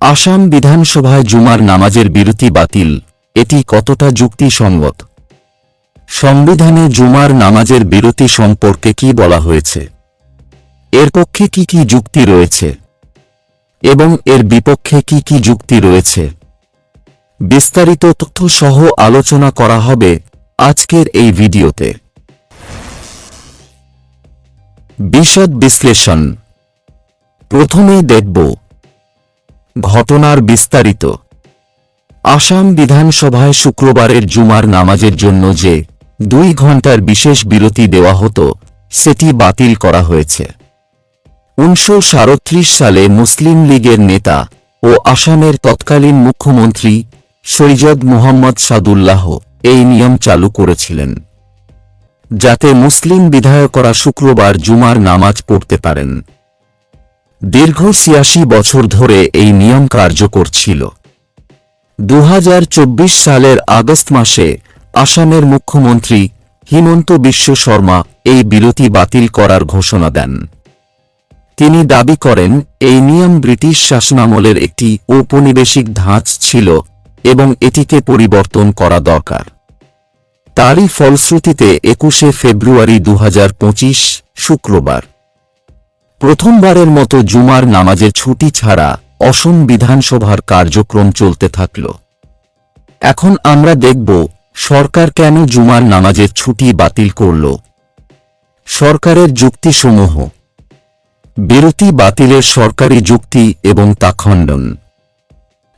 আসাম বিধানসভায় জুমার নামাজের বিরতি বাতিল। এটি কতটা যুক্তিসঙ্গত? সংবিধানে জুমার নামাজের বিরতি সম্পর্কে কি বলা হয়েছে? এর পক্ষে কি কি যুক্তি রয়েছে? এবং এর বিপক্ষে কি কি যুক্তি রয়েছে? বিস্তারিত তথ্য সহ আলোচনা করা হবে আজকের এই ভিডিওতে। বিশদ বিশ্লেষণ। প্রথমেই দেখব ঘটনার বিস্তারিত। আসাম বিধানসভায় শুক্রবারের জুমার নামাজের জন্য যে দুই ঘণ্টার বিশেষ বিরতি দেওয়া হতো, সেটি বাতিল করা হয়েছে। উনিশশো সালে মুসলিম লীগের নেতা ও আসামের তৎকালীন মুখ্যমন্ত্রী সৈয়দ মোহাম্মদ সাদুল্লাহ এই নিয়ম চালু করেছিলেন। যাতে মুসলিম বিধায়করা শুক্রবার জুমার নামাজ পড়তে পারেন। দীর্ঘ ছিয়াশি বছর ধরে এই নিয়ম কার্যকর ছিল দু হাজার চব্বিশ সালের আগস্ট মাসে আসামের মুখ্যমন্ত্রী হিমন্ত বিশ্ব শর্মা এই বিরতি বাতিল করার ঘোষণা দেন। তিনি দাবি করেন, এই নিয়ম ব্রিটিশ শাসনামলের একটি ঔপনিবেশিক ধাঁচ ছিল এবং এটিকে পরিবর্তন করা দরকার। তারই ফলশ্রুতিতে একুশে ফেব্রুয়ারি দু হাজার পঁচিশ শুক্রবার প্রথমবারের মতো জুমার নামাজের ছুটি ছাড়া অসম বিধানসভার কার্যক্রম চলতে থাকল। এখন আমরা দেখব সরকার কেন জুমার নামাজের ছুটি বাতিল করল। সরকারের যুক্তিসমূহ। বিরতি বাতিলের সরকারি যুক্তি এবং তা খণ্ডন।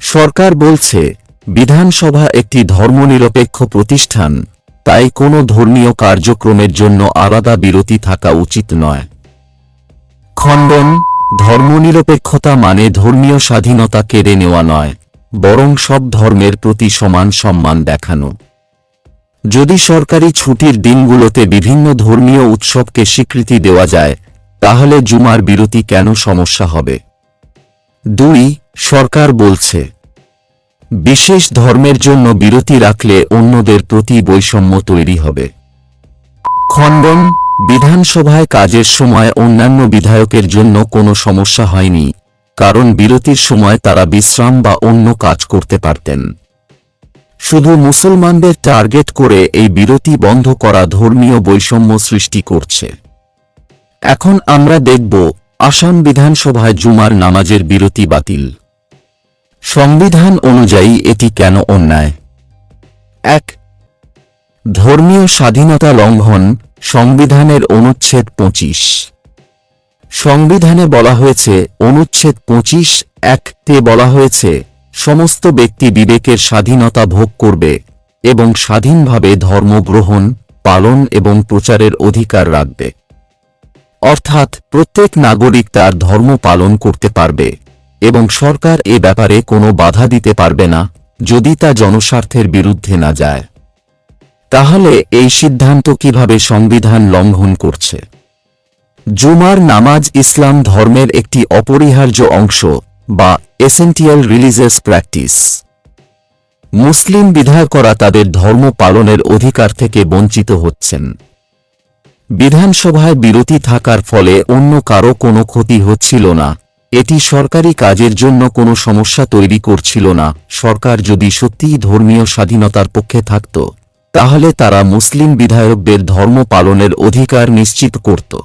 সরকার বলছে, বিধানসভা একটি ধর্মনিরপেক্ষ প্রতিষ্ঠান, তাই কোনো ধর্মীয় কার্যক্রমের জন্য আলাদা বিরতি থাকা উচিত নয়। খণ্ডন, ধর্মনিরপেক্ষতা মানে ধর্মীয় স্বাধীনতা কেড়ে নেওয়া নয়, বরং সব ধর্মের প্রতি সমান সম্মান দেখানো। যদি সরকারি ছুটির দিনগুলোতে বিভিন্ন ধর্মীয় উৎসবকে স্বীকৃতি দেওয়া যায়, তাহলে জুমার বিরতি কেন সমস্যা হবে? দুই, সরকার বলছে, বিশেষ ধর্মের জন্য বিরতি রাখলে অন্যদের প্রতি বৈষম্য তৈরি হবে। খণ্ডন বিধানসভায় কাজের সময় অন্যান্য বিধায়কের জন্য কোনো সমস্যা হয়নি, কারণ বিরতির সময় তারা বিশ্রাম বা অন্য কাজ করতে পারতেন। শুধু মুসলমানদের টার্গেট করে এই বিরতি বন্ধ করা ধর্মীয় বৈষম্য সৃষ্টি করছে। এখন আমরা দেখব আসাম বিধানসভায় জুমার নামাজের বিরতি বাতিল। সংবিধান অনুযায়ী এটি কেন অন্যায়? এক, ধর্মীয় স্বাধীনতা লঙ্ঘন সংবিধানের অনুচ্ছেদ পঁচিশ। সংবিধানে বলা হয়েছে, অনুচ্ছেদ পঁচিশ এক তে বলা হয়েছে, সমস্ত ব্যক্তি বিবেকের স্বাধীনতা ভোগ করবে এবং স্বাধীনভাবে ধর্ম গ্রহণ, পালন এবং প্রচারের অধিকার রাখবে। অর্থাৎ প্রত্যেক নাগরিক তার ধর্ম পালন করতে পারবে এবং সরকার এ ব্যাপারে কোনো বাধা দিতে পারবে না যদি তা জনস্বার্থের বিরুদ্ধে না যায়। তাহলে এই সিদ্ধান্ত কীভাবে সংবিধান লঙ্ঘন করছে? জুমার নামাজ ইসলাম ধর্মের একটি অপরিহার্য অংশ বা এসেন্টিয়াল রিলিজিয়াস প্র্যাকটিস মুসলিম বিধায়করা তাদের ধর্ম পালনের অধিকার থেকে বঞ্চিত হচ্ছেন। বিধানসভায় বিরতি থাকার ফলে অন্য কারও কোনো ক্ষতি হচ্ছিল না। এটি সরকারি কাজের জন্য কোনো সমস্যা তৈরি করছিল না। সরকার যদি সত্যিই ধর্মীয় স্বাধীনতার পক্ষে থাকত তাহলে তারা মুসলিম বিধায়কদের ধর্ম পালনের অধিকার নিশ্চিত করত।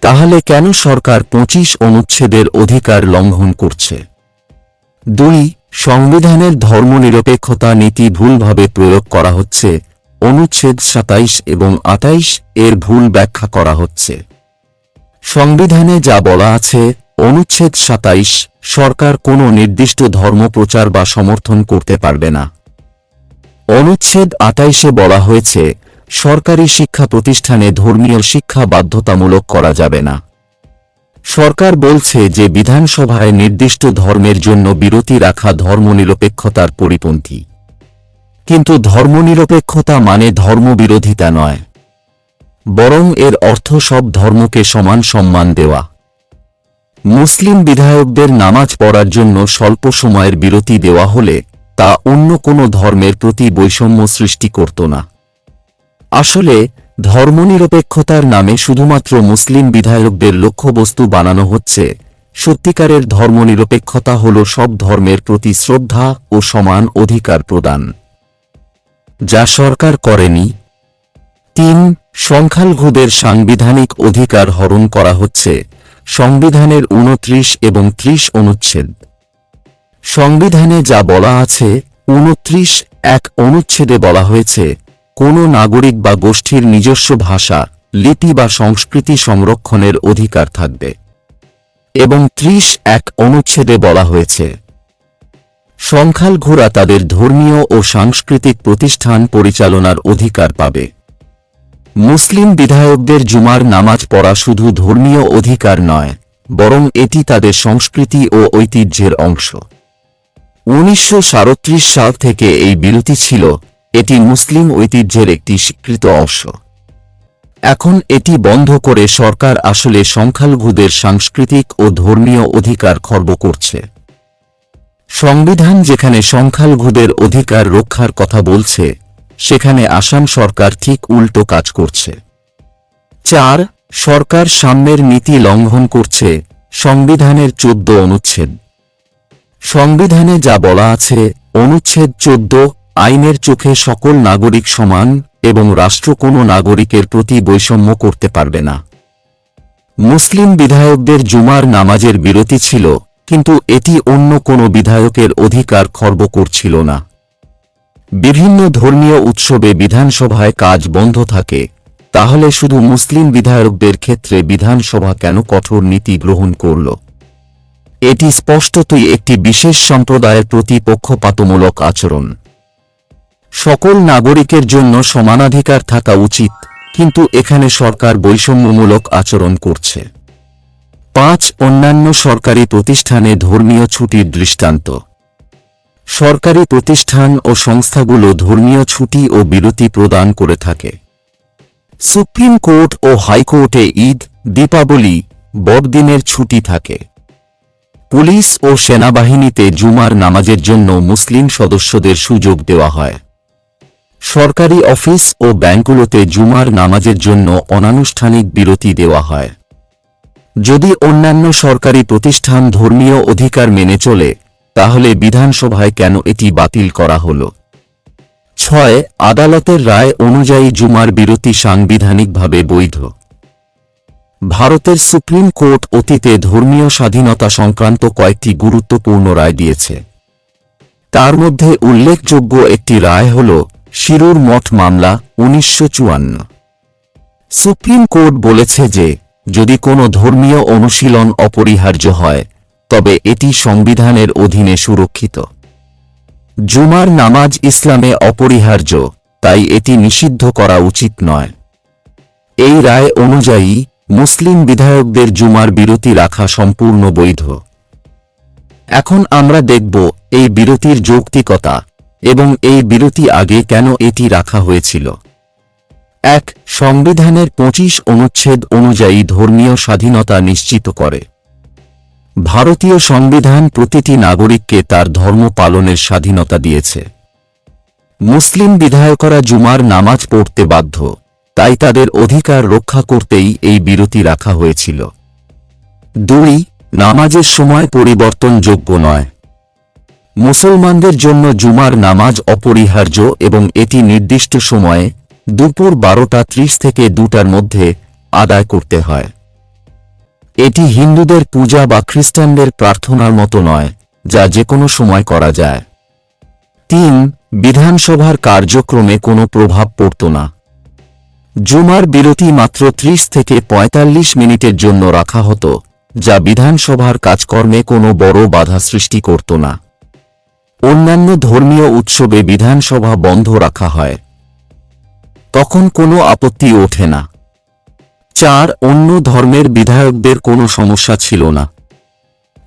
তাহলে কেন সরকার পঁচিশ অনুচ্ছেদের অধিকার লঙ্ঘন করছে? দুই, সংবিধানের ধর্মনিরপেক্ষতা নীতি ভুলভাবে প্রয়োগ করা হচ্ছে, অনুচ্ছেদ সাতাইশ এবং আটাইশ এর ভুল ব্যাখ্যা করা হচ্ছে। সংবিধানে যা বলা আছে, অনুচ্ছেদ সাতাইশ সরকার কোনো নির্দিষ্ট ধর্ম প্রচার বা সমর্থন করতে পারবে না। অনুচ্ছেদ আটাইশে বলা হয়েছে, সরকারি শিক্ষা প্রতিষ্ঠানে ধর্মীয় শিক্ষা বাধ্যতামূলক করা যাবে না। সরকার বলছে যে বিধানসভায় নির্দিষ্ট ধর্মের জন্য বিরতি রাখা ধর্মনিরপেক্ষতার পরিপন্থী। কিন্তু ধর্মনিরপেক্ষতা মানে ধর্মবিরোধিতা নয়। বরং এর অর্থ সব ধর্মকে সমান সম্মান দেওয়া। মুসলিম বিধায়কদের নামাজ পড়ার জন্য স্বল্প সময়ের বিরতি দেওয়া হলে তা অন্য কোনো ধর্মের প্রতি বৈষম্য সৃষ্টি করত না। আসলে, ধর্মনিরপেক্ষতার নামে শুধুমাত্র মুসলিম বিধায়কদের লক্ষ্যবস্তু বানানো হচ্ছে। সত্যিকারের ধর্মনিরপেক্ষতা হল সব ধর্মের প্রতি শ্রদ্ধা ও সমান অধিকার প্রদান। যা সরকার করেনি। তিন, সংখ্যালঘুদের সাংবিধানিক অধিকার হরণ করা হচ্ছে। সংবিধানের উনত্রিশ এবং ত্রিশ অনুচ্ছেদ। সংবিধানে যা বলা আছে, উনত্রিশ এক অনুচ্ছেদে বলা হয়েছে, কোনো নাগরিক বা গোষ্ঠীর নিজস্ব ভাষা, লিপি বা সংস্কৃতি সংরক্ষণের অধিকার থাকবে। এবং ত্রিশ এক অনুচ্ছেদে বলা হয়েছে, সংখ্যালঘুরা তাদের ধর্মীয় ও সাংস্কৃতিক প্রতিষ্ঠান পরিচালনার অধিকার পাবে। মুসলিম বিধায়কদের জুমার নামাজ পড়া শুধু ধর্মীয় অধিকার নয়, বরং এটি তাদের সংস্কৃতি ও ঐতিহ্যের অংশ। উনিশশো সাল থেকে এই বিরতি ছিল এটি মুসলিম ঐতিহ্যের একটি স্বীকৃত অংশ। এখন এটি বন্ধ করে সরকার আসলে সংখ্যালঘুদের সাংস্কৃতিক ও ধর্মীয় অধিকার খর্ব করছে। সংবিধান যেখানে সংখ্যালঘুদের অধিকার রক্ষার কথা বলছে, সেখানে আসাম সরকার ঠিক উল্টো কাজ করছে। চার, সরকার সাম্যের নীতি লঙ্ঘন করছে, সংবিধানের চোদ্দ অনুচ্ছেদ। সংবিধানে যা বলা আছে, অনুচ্ছেদ চোদ্দ, আইনের চোখে সকল নাগরিক সমান এবং রাষ্ট্র কোনো নাগরিকের প্রতি বৈষম্য করতে পারবে না। মুসলিম বিধায়কদের জুমার নামাজের বিরতি ছিল, কিন্তু এটি অন্য কোনো বিধায়কের অধিকার খর্ব করছিল না। বিভিন্ন ধর্মীয় উৎসবে বিধানসভায় কাজ বন্ধ থাকে, তাহলে শুধু মুসলিম বিধায়কদের ক্ষেত্রে বিধানসভা কেন কঠোর নীতি গ্রহণ করল? এটি স্পষ্টতই একটি বিশেষ সম্প্রদায়ের প্রতি পক্ষপাতমূলক আচরণ। সকল নাগরিকের জন্য সমানাধিকার থাকা উচিত, কিন্তু এখানে সরকার বৈষম্যমূলক আচরণ করছে। পাঁচ অন্যান্য সরকারি প্রতিষ্ঠানে ধর্মীয় ছুটির দৃষ্টান্ত। সরকারি প্রতিষ্ঠান ও সংস্থাগুলো ধর্মীয় ছুটি ও বিরতি প্রদান করে থাকে। সুপ্রিম কোর্ট ও হাইকোর্টে ঈদ, দীপাবলি, বড়দিনের ছুটি থাকে। পুলিশ ও সেনাবাহিনীতে জুমার নামাজের জন্য মুসলিম সদস্যদের সুযোগ দেওয়া হয়। সরকারি অফিস ও ব্যাংকগুলোতে জুমার নামাজের জন্য অনানুষ্ঠানিক বিরতি দেওয়া হয়। যদি অন্যান্য সরকারি প্রতিষ্ঠান ধর্মীয় অধিকার মেনে চলে, তাহলে বিধানসভায় কেন এটি বাতিল করা হল? ছয়, আদালতের রায় অনুযায়ী জুমার বিরতি সাংবিধানিকভাবে বৈধ। ভারতের সুপ্রিম কোর্ট অতীতে ধর্মীয় স্বাধীনতা সংক্রান্ত কয়েকটি গুরুত্বপূর্ণ রায় দিয়েছে। তার মধ্যে উল্লেখযোগ্য একটি রায় হল শিরুর মঠ মামলা উনিশশো চুয়ান্ন। সুপ্রিম কোর্ট বলেছে যে, যদি কোনো ধর্মীয় অনুশীলন অপরিহার্য হয়, তবে এটি সংবিধানের অধীনে সুরক্ষিত। জুমার নামাজ ইসলামে অপরিহার্য, তাই এটি নিষিদ্ধ করা উচিত নয়। এই রায় অনুযায়ী মুসলিম বিধায়কদের জুমার বিরতি রাখা সম্পূর্ণ বৈধ। এখন আমরা দেখব এই বিরতির যৌক্তিকতা এবং এই বিরতি আগে কেন এটি রাখা হয়েছিল। এক, সংবিধানের পঁচিশ অনুচ্ছেদ অনুযায়ী ধর্মীয় স্বাধীনতা নিশ্চিত করে। ভারতীয় সংবিধান প্রতিটি নাগরিককে তার ধর্ম পালনের স্বাধীনতা দিয়েছে। মুসলিম বিধায়করা জুমার নামাজ পড়তে বাধ্য। তাই তাদের অধিকার রক্ষা করতেই এই বিরতি রাখা হয়েছিল। দুই, নামাজের সময় পরিবর্তনযোগ্য নয়। মুসলমানদের জন্য জুমার নামাজ অপরিহার্য এবং এটি নির্দিষ্ট সময়ে দুপুর বারোটা ত্রিশ থেকে দুটার মধ্যে আদায় করতে হয়। এটি হিন্দুদের পূজা বা খ্রিস্টানদের প্রার্থনার মতো নয়, যা যে কোনো সময় করা যায়। তিন, বিধানসভার কার্যক্রমে কোনো প্রভাব পড়ত না। জুমার বিরতি মাত্র ত্রিশ থেকে ৪৫ মিনিটের জন্য রাখা হতো, যা বিধানসভার কাজকর্মে কোনো বড় বাধা সৃষ্টি করত না। অন্যান্য ধর্মীয় উৎসবে বিধানসভা বন্ধ রাখা হয়। তখন কোনো আপত্তি ওঠে না। চার, অন্য ধর্মের বিধায়কদের কোনো সমস্যা ছিল না।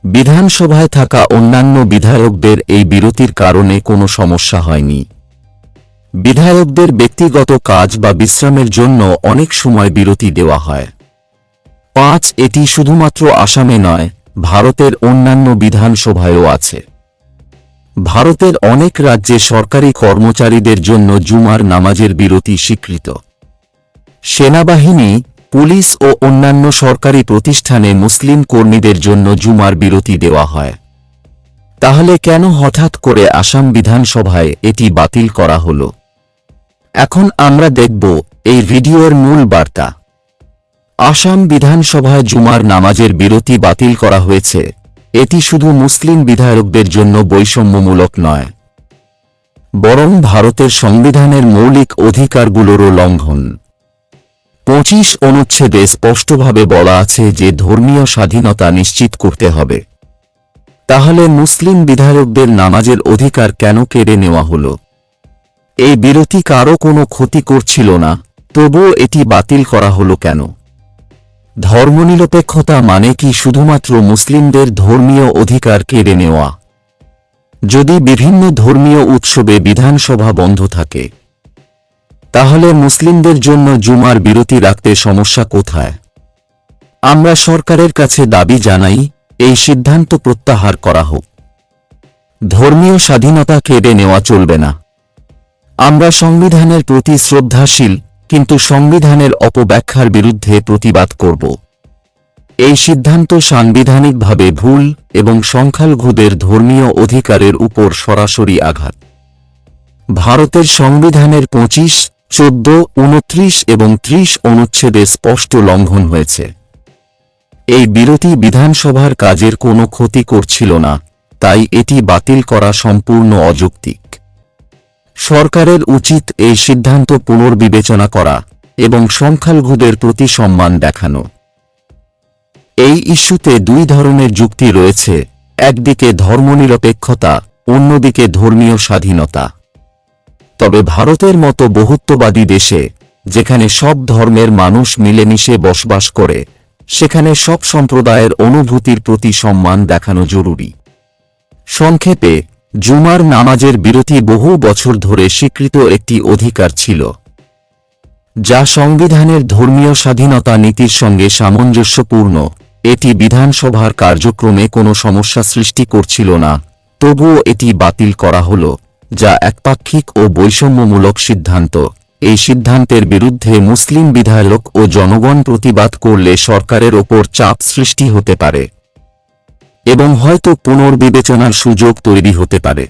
বিধানসভায় থাকা অন্যান্য বিধায়কদের এই বিরতির কারণে কোনো সমস্যা হয়নি। বিধায়কদের ব্যক্তিগত কাজ বা বিশ্রামের জন্য অনেক সময় বিরতি দেওয়া হয়। পাঁচ, এটি শুধুমাত্র আসামে নয়, ভারতের অন্যান্য বিধানসভায়ও আছে। ভারতের অনেক রাজ্যে সরকারি কর্মচারীদের জন্য জুমার নামাজের বিরতি স্বীকৃত। সেনাবাহিনী, পুলিশ ও অন্যান্য সরকারি প্রতিষ্ঠানে মুসলিম কর্মীদের জন্য জুমার বিরতি দেওয়া হয়। তাহলে কেন হঠাৎ করে আসাম বিধানসভায় এটি বাতিল করা হল? এখন আমরা দেখব এই ভিডিওর মূল বার্তা। আসাম বিধানসভায় জুমার নামাজের বিরতি বাতিল করা হয়েছে। এটি শুধু মুসলিম বিধায়কদের জন্য বৈষম্যমূলক নয়। বরং ভারতের সংবিধানের মৌলিক অধিকারগুলোরও লঙ্ঘন। পঁচিশ অনুচ্ছেদে স্পষ্টভাবে বলা আছে যে ধর্মীয় স্বাধীনতা নিশ্চিত করতে হবে। তাহলে মুসলিম বিধায়কদের নামাজের অধিকার কেন কেড়ে নেওয়া হল? এই বিরতি কারও কোনো ক্ষতি করছিল না, তবুও এটি বাতিল করা হলো কেন? ধর্মনিরপেক্ষতা মানে কি শুধুমাত্র মুসলিমদের ধর্মীয় অধিকার কেড়ে নেওয়া? যদি বিভিন্ন ধর্মীয় উৎসবে বিধানসভা বন্ধ থাকে, তাহলে মুসলিমদের জন্য জুমার বিরতি রাখতে সমস্যা কোথায়? আমরা সরকারের কাছে দাবি জানাই, এই সিদ্ধান্ত প্রত্যাহার করা হোক। ধর্মীয় স্বাধীনতা কেড়ে নেওয়া চলবে না। আমরা সংবিধানের প্রতি শ্রদ্ধাশীল, কিন্তু সংবিধানের অপব্যাখ্যার বিরুদ্ধে প্রতিবাদ করব। এই সিদ্ধান্ত সাংবিধানিকভাবে ভুল এবং সংখ্যালঘুদের ধর্মীয় অধিকারের উপর সরাসরি আঘাত। ভারতের সংবিধানের পঁচিশ, চোদ্দ, উনত্রিশ এবং ত্রিশ অনুচ্ছেদে স্পষ্ট লঙ্ঘন হয়েছে। এই বিরতি বিধানসভার কাজের কোনো ক্ষতি করছিল না, তাই এটি বাতিল করা সম্পূর্ণ অযৌক্তিক। সরকারের উচিত এই সিদ্ধান্ত পুনর্বিবেচনা করা এবং সংখ্যালঘুদের প্রতি সম্মান দেখানো। এই ইস্যুতে দুই ধরনের যুক্তি রয়েছে, একদিকে ধর্মনিরপেক্ষতা, অন্যদিকে ধর্মীয় স্বাধীনতা। তবে ভারতের মতো বহুত্ববাদী দেশে, যেখানে সব ধর্মের মানুষ মিলেমিশে বসবাস করে, সেখানে সব সম্প্রদায়ের অনুভূতির প্রতি সম্মান দেখানো জরুরি। সংক্ষেপে জুমার নামাজের বিরতি বহু বছর ধরে স্বীকৃত একটি অধিকার ছিল, যা সংবিধানের ধর্মীয় স্বাধীনতা নীতির সঙ্গে সামঞ্জস্যপূর্ণ। এটি বিধানসভার কার্যক্রমে কোনো সমস্যা সৃষ্টি করছিল না, তবুও এটি বাতিল করা হল, যা একপাক্ষিক ও বৈষম্যমূলক সিদ্ধান্ত। এই সিদ্ধান্তের বিরুদ্ধে মুসলিম বিধায়ক ও জনগণ প্রতিবাদ করলে সরকারের ওপর চাপ সৃষ্টি হতে পারে। এবং হয়তো পুনর্বিবেচনার সুযোগ তৈরি হতে পারে।